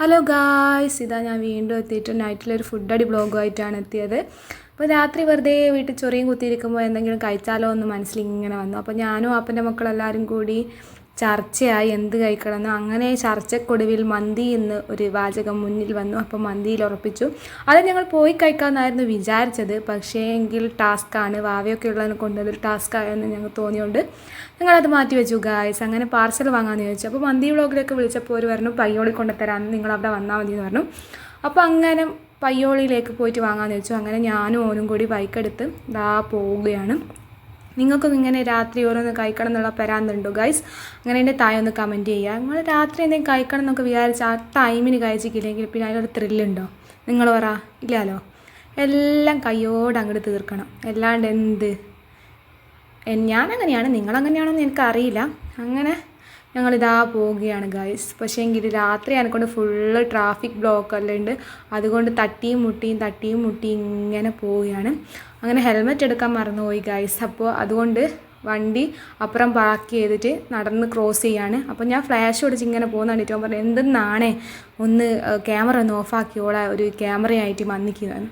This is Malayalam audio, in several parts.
ഹലോ ഗായ്സ് ഇതാ ഞാൻ വീണ്ടും എത്തിയിട്ട് നൈറ്റിലൊരു ഫുഡ് അടി ബ്ലോഗുമായിട്ടാണ് എത്തിയത്. അപ്പോൾ രാത്രി വെറുതെ വീട്ടിൽ ചൊറിയും കുത്തിയിരിക്കുമ്പോൾ എന്തെങ്കിലും കഴിച്ചാലോ എന്ന് മനസ്സിൽ ഇങ്ങനെ വന്നു. അപ്പോൾ ഞാനും അപ്പന്റെ മക്കളെല്ലാവരും കൂടി ചർച്ചയായി എന്ത് കഴിക്കണമെന്ന്. അങ്ങനെ ചർച്ചക്കൊടുവിൽ മന്തി എന്ന് ഒരു വാചകം മുന്നിൽ വന്നു. അപ്പോൾ മന്തിയിൽ ഉറപ്പിച്ചു. അത് ഞങ്ങൾ പോയി കഴിക്കാമെന്നായിരുന്നു വിചാരിച്ചത്. പക്ഷേ എങ്കിൽ ടാസ്ക്കാണ്. വാവയൊക്കെ ഉള്ളതിനെ ടാസ്ക്കായെന്ന് ടാസ്ക് ആയെന്ന് ഞങ്ങൾ തോന്നിയോണ്ട് ഞങ്ങളത് മാറ്റി വെച്ചു ഗായ്സ്. അങ്ങനെ പാർസൽ വാങ്ങാമെന്ന് ചോദിച്ചു. അപ്പോൾ മന്തി വ്ളോഗിലൊക്കെ വിളിച്ചപ്പോൾ ഒരു പറഞ്ഞു പയ്യോളി കൊണ്ടുതരാൻ നിങ്ങൾ അവിടെ വന്നാൽ മതി എന്ന് പറഞ്ഞു. അപ്പോൾ അങ്ങനെ പയ്യോളിയിലേക്ക് പോയിട്ട് വാങ്ങാമെന്ന് വെച്ചു അങ്ങനെ ഞാനും ഓനും കൂടി ബൈക്കെടുത്ത് ദാ പോവുകയാണ്. നിങ്ങൾക്കും ഇങ്ങനെ രാത്രി ഓരോന്ന് കഴിക്കണം എന്നുള്ള പരാന്തുണ്ടോ ഗൈസ് അങ്ങനെ എന്റെ തായ ഒന്ന് കമന്റ് ചെയ്യുക. നിങ്ങൾ രാത്രി എന്തെങ്കിലും കഴിക്കണം എന്നൊക്കെ വിചാരിച്ച് ആ ടൈമിന് കഴിച്ചിട്ടില്ലെങ്കിൽ പിന്നെ അതിനൊരു ത്രില്ലുണ്ടോ നിങ്ങൾ പറ. ഇല്ലല്ലോ എല്ലാം കയ്യോട് അങ്ങോട്ട് തീർക്കണം. അല്ലാണ്ട് എന്ത്? ഞാനങ്ങനെയാണ് നിങ്ങളങ്ങനെയാണെന്ന് എനിക്കറിയില്ല. അങ്ങനെ ഞങ്ങളിതാ പോവുകയാണ് ഗൈസ് പക്ഷേ എങ്കിൽ രാത്രി എന്നെക്കൊണ്ട് ഫുള്ള് ട്രാഫിക് ബ്ലോക്ക് എല്ലാം ഉണ്ട്. അതുകൊണ്ട് തട്ടിയും മുട്ടിയും തട്ടിയും മുട്ടിയും ഇങ്ങനെ പോവുകയാണ്. അങ്ങനെ ഹെൽമെറ്റ് എടുക്കാൻ മറന്നുപോയി ഗൈസ് അപ്പോൾ അതുകൊണ്ട് വണ്ടി അപ്പുറം പാർക്ക് ചെയ്തിട്ട് നടന്ന് ക്രോസ് ചെയ്യാണ്. അപ്പോൾ ഞാൻ ഫ്ലാഷ് ഓടിച്ച് ഇങ്ങനെ പോകുന്ന കണ്ടിട്ട് പറഞ്ഞു എന്തെന്നാണേ? ഒന്ന് ക്യാമറ ഒന്ന് ഓഫാക്കിയോളാ ഒരു ക്യാമറയായിട്ട് വന്നിക്കുന്നതാണ്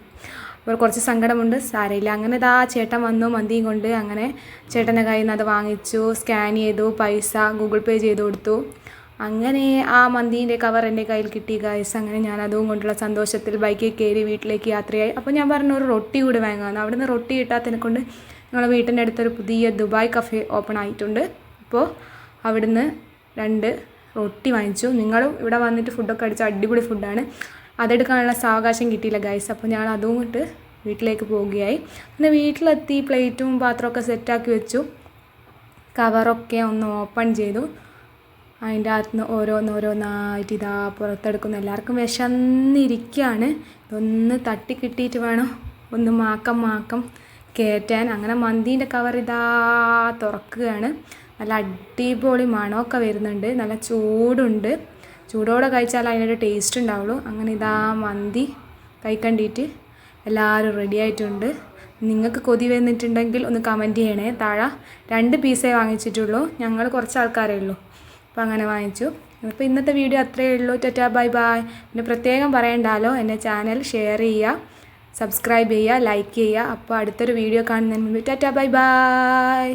അപ്പോൾ കുറച്ച് സങ്കടമുണ്ട്. സാരയില്ല. അങ്ങനെ ഇതാ ചേട്ടൻ വന്നു മന്തിയും കൊണ്ട് അങ്ങനെ ചേട്ടന്റെ കയ്യിൽ നിന്ന് അത് വാങ്ങിച്ചു. സ്കാൻ ചെയ്തു പൈസ ഗൂഗിൾ പേ ചെയ്ത് കൊടുത്തു. അങ്ങനെ ആ മന്തിന്റെ കവർ എന്റെ കയ്യിൽ കിട്ടി ഗൈസ് അങ്ങനെ ഞാൻ അതും കൊണ്ടുള്ള സന്തോഷത്തിൽ ബൈക്കിൽ കയറി വീട്ടിലേക്ക് യാത്രയായി. അപ്പോൾ ഞാൻ പറഞ്ഞു ഒരു റൊട്ടി കൂടി വാങ്ങാമെന്ന് അവിടുന്ന് റൊട്ടി കിട്ടാത്തതിനെ കൊണ്ട് ഞങ്ങളുടെ വീട്ടിന്റെ അടുത്തൊരു പുതിയ ദുബായ് കഫേ ഓപ്പൺ ആയിട്ടുണ്ട്. അപ്പോൾ അവിടുന്ന് രണ്ട് റൊട്ടി വാങ്ങിച്ചു. നിങ്ങളും ഇവിടെ വന്നിട്ട് ഫുഡൊക്കെ അടിച്ച അടിപൊളി ഫുഡാണ്. അതെടുക്കാനുള്ള സാവകാശം കിട്ടിയില്ല ഗൈസ് അപ്പോൾ ഞാൻ അതും കൊണ്ട് വീട്ടിലേക്ക് പോവുകയായി. പിന്നെ വീട്ടിലെത്തി പ്ലേറ്റും പാത്രമൊക്കെ സെറ്റാക്കി വെച്ചു. കവറൊക്കെ ഒന്ന് ഓപ്പൺ ചെയ്തു. അതിന്റെ അകത്ത് നിന്ന് ഓരോന്നോരോന്നായിട്ട് ഇതാ പുറത്തെടുക്കുന്നു. എല്ലാവർക്കും വിശന്നിരിക്കുകയാണ്. ഇതൊന്ന് തട്ടി കിട്ടിയിട്ട് വേണം ഒന്ന് മാക്കം മാക്കം കയറ്റാൻ. അങ്ങനെ മന്തീന്റെ കവർ ഇതാ തുറക്കുകയാണ്. നല്ല അടിപൊളി മണമൊക്കെ വരുന്നുണ്ട്. നല്ല ചൂടുണ്ട്. ചൂടോടെ കഴിച്ചാൽ അതിനൊരു ടേസ്റ്റ് ഉണ്ടാവുള്ളൂ. അങ്ങനെ ഇതാ മന്തി കൈക്കണ്ടിയിട്ട് എല്ലാവരും റെഡി ആയിട്ടുണ്ട്. നിങ്ങൾക്ക് കൊതി വന്നിട്ടുണ്ടെങ്കിൽ ഒന്ന് കമന്റ് ചെയ്യണേ. താഴെ രണ്ട് പീസേ വാങ്ങിച്ചിട്ടുള്ളൂ. ഞങ്ങൾ കുറച്ച് ആൾക്കാരേ ഉള്ളൂ. അപ്പോൾ അങ്ങനെ വാങ്ങിച്ചു. അപ്പോൾ ഇന്നത്തെ വീഡിയോ അത്രയേ ഉള്ളൂ. ടാറ്റാ ബൈ ബൈ പിന്നെ പ്രത്യേകം പറയണ്ടാലോ എന്റെ ചാനൽ ഷെയർ ചെയ്യുക സബ്സ്ക്രൈബ് ചെയ്യുക ലൈക്ക് ചെയ്യുക. അപ്പോൾ അടുത്തൊരു വീഡിയോ കാണുന്നതിന് മുമ്പ് ടാറ്റാ ബൈ ബൈ